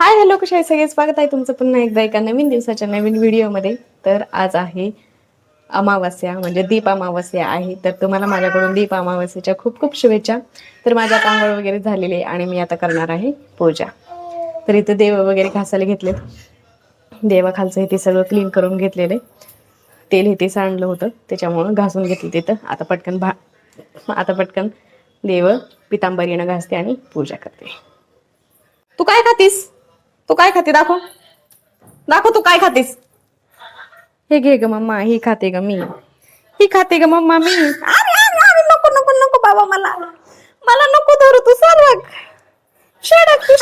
Hi hello कशा आहे सगळे स्वागत आहे तुमचं पुन्हा एकदा एका नवीन दिवसाच्या नवीन व्हिडिओमध्ये. तर आज आहे अमावस्या म्हणजे दीप अमावस्या आहे. तर तुम्हाला माझ्याकडून दीप अमावस्याच्या खूप खूप शुभेच्छा. तर माझ्या आंघोळ वगैरे झालेली आहे आणि मी आता करणार आहे पूजा. तर इथं देव वगैरे घासायला घेतलेत. देवाखालचं हे ते सगळं क्लीन करून घेतलेलं आहे. तेल हे ते सांडलं होतं त्याच्यामुळं घासून घेतलं तिथं. आता पटकन भा आता पटकन देव पितांबरीनं घासते आणि पूजा करते. तू काय खातीस? तू काय खाते? दाखव. दाखव तू काय खातीस. हे घे ग मम्मा ही खाते ग मी. ही खाते ग मम्मा मी. अरे अरे अरे नको नको नको बाबा मला. मला नको धरू तू सरक शेडक तू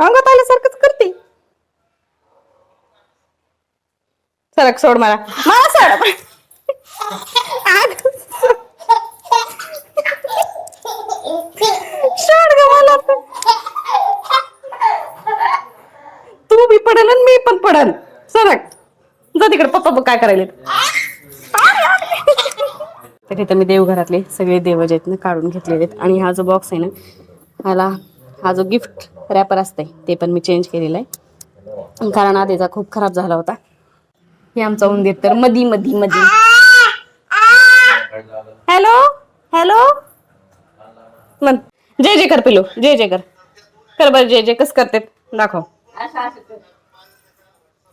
अंगात आल्यासारखंच करते. सरक सोड मला. मला सोड अगं, सोड ग मला तर. तू बी पडेल आणि मी पण पडेल. सरक जा तिकडे पप्पा बघ काय करायले तर इथं मी देवघरातले सगळे देव जे आहेत ना काढून घेतलेले आहेत. आणि हा जो बॉक्स आहे ना ह्याला हा जो गिफ्ट रॅपर असतंय ते पण मी चेंज केलेला आहे. कारण आधीचा खूप खराब झाला होता. हे आमचा उंदीर तर मधी मधी मधी. हॅलो हॅलो मन जय जय कर पिलो जय जय कर कर बरं जय जय. कस करते दाखव.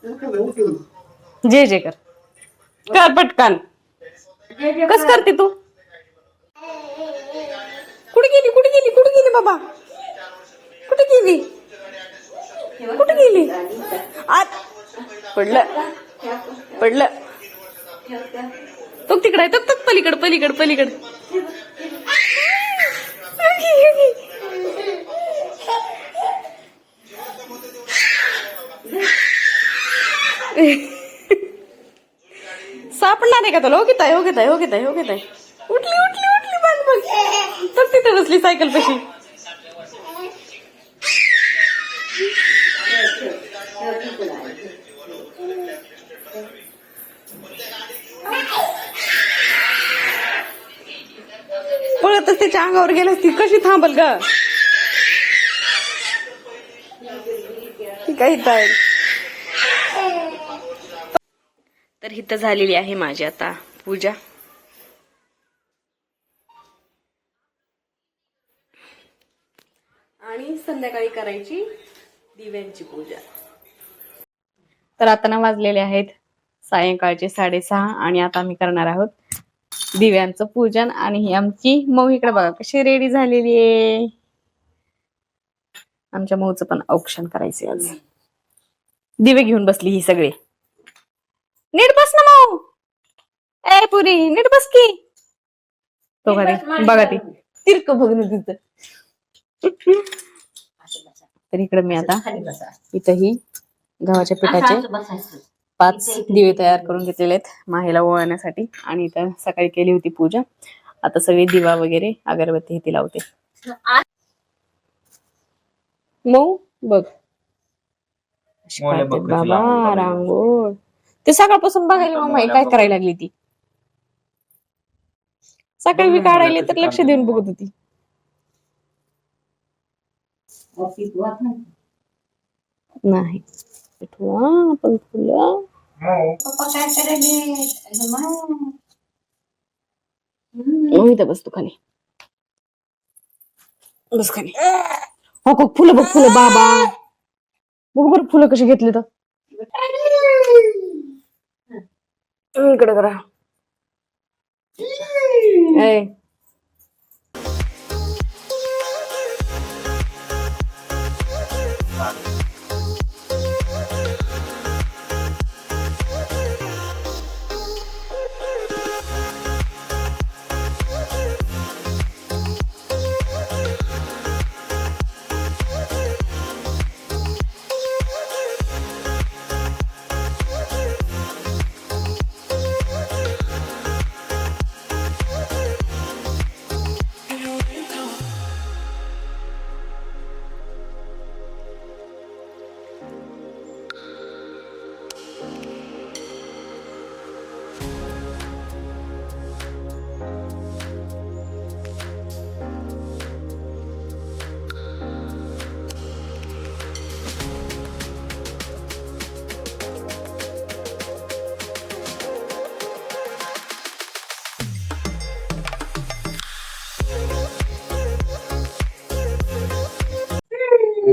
जे जे कर कर पटकन. कस करते तू? कुठे गेली कुठे गेली कुठे गेली बाबा? कुठे गेली? कुठे गेली? आत पडलं. पडलं. तो तिकडे आहे तो तो पलीकड पलीकड पलीकड. सापडणार आहे का तुला हो घेत आहे हो घेत आहे हो घेत आहे हो घेत आहे उठली उठली उठली बघ बघ. तर तिथे बसली सायकल पशी. पळतच त्याच्या अंगावर गेल्यास ती कशी थांबल ग? ती काही काय तर इथं झालेली आहे माझी आता पूजा. आणि संध्याकाळी करायची दिव्यांची पूजा. तर आता ना वाजलेले आहेत सायंकाळचे साडेसहा आणि आता आम्ही करणार आहोत दिव्यांचं पूजन आणि ही आमची मऊ इकडे बघा कशी रेडी झालेली आहे. आमच्या मऊचं पण औक्षण करायचंय आज. दिवे घेऊन बसली ही सगळे. नीट बस ना माऊ ए पुरी नीट बस की. तो घरी. बघा ती. तिरक बघ ना तिथं तर इकडे मी आता इथं ही गव्हाच्या पिठाचे पाच दिवे तयार करून घेतलेले आहेत माहेला ओळण्यासाठी आणि इथं सकाळी केली होती पूजा. आता सगळी दिवा वगैरे अगरबत्ती हे ती लावते. मऊ बघ. बाबा. रांगोळ. ते सकाळपासून बघायला मामा हे काय करायला लागली ती? सकाळी मी काढायला तर लक्ष. देऊन बघत होती. नाही. आपण फुलं मग इथं बस तू खाली. बस खाली. हो का फुलं बघ फुलं बाबा. बघ बरं फुलं कशी घेतली तर. इकडे करा.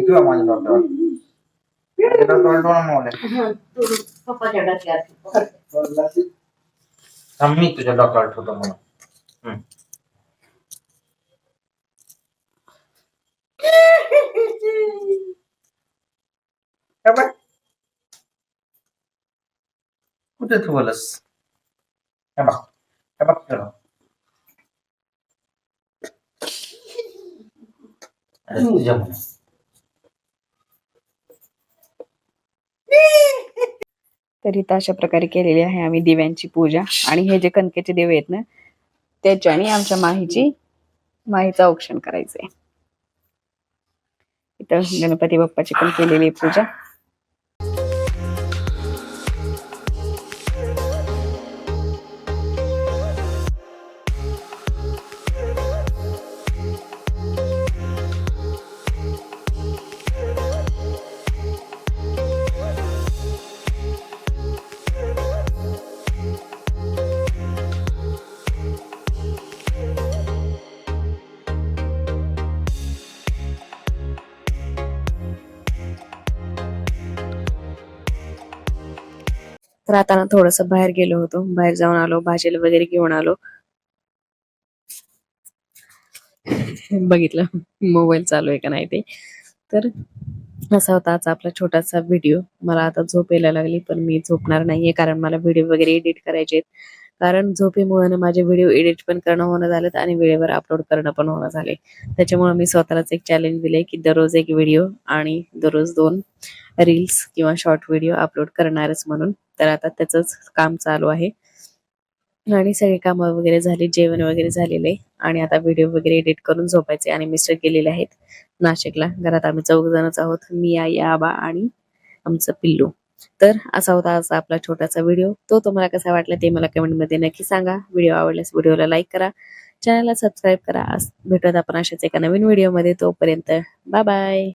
ए किंवा माझ्या डॉक्टर पप्पाच्या डोक्यात थांब मी तुझ्या डॉक्टर ठेवतो म्हणून हम्म. हे बघ. कुठे ठेवलंस हे बघ हे बघ तुला. अरे तुझ्या म्हणून तर इथं अशा प्रकारे केलेली आहे आम्ही दिव्यांची पूजा. आणि हे जे कणकेचे दिवे आहेत ना त्याच्याने आमच्या माहीची माहीचं औक्षण करायचंय. इथं गणपती बाप्पाची पण केलेली आहे पूजा. तर आता ना थोडस बाहेर गेलो होतो. बाहेर जाऊन आलो भाजीला वगैरे घेऊन आलो. बघितलं मोबाईल चालू आहे का नाही ते. तर असा होता आजचा आपला छोटासा व्हिडिओ. मला आता झोप यायला लागली पण मी झोपणार नाहीये कारण मला व्हिडिओ वगैरे एडिट करायचे आहेत. कारण झोपेमुळे ना माझे व्हिडिओ एडिट पण करणं होणं झालं आणि वेळेवर अपलोड करणं पण होणं झाले. त्याच्यामुळे मी स्वतःलाच एक चॅलेंज दिले की दररोज एक व्हिडिओ आणि दररोज दोन रील्स किंवा शॉर्ट व्हिडिओ अपलोड करणारच म्हणून. तर आता त्याचंच काम चालू आहे. आणि सगळे कामं वगैरे झाली जेवण वगैरे झालेले आणि आता व्हिडिओ वगैरे एडिट करून झोपायचे आणि मिस्टर गेलेले आहेत नाशिकला. घरात आम्ही चौघ जणच आहोत मी आई आबा आणि आमचं पिल्लू. तर असा होता असा आपला छोटासा व्हिडिओ तो तुम्हाला कसा वाटला ते मला कमेंटमध्ये नक्की सांगा. व्हिडिओ आवडल्यास व्हिडिओला लाईक करा. चॅनलला सबस्क्राईब करा. भेटत आपण अशाच एका नवीन व्हिडिओमध्ये तोपर्यंत बाय बाय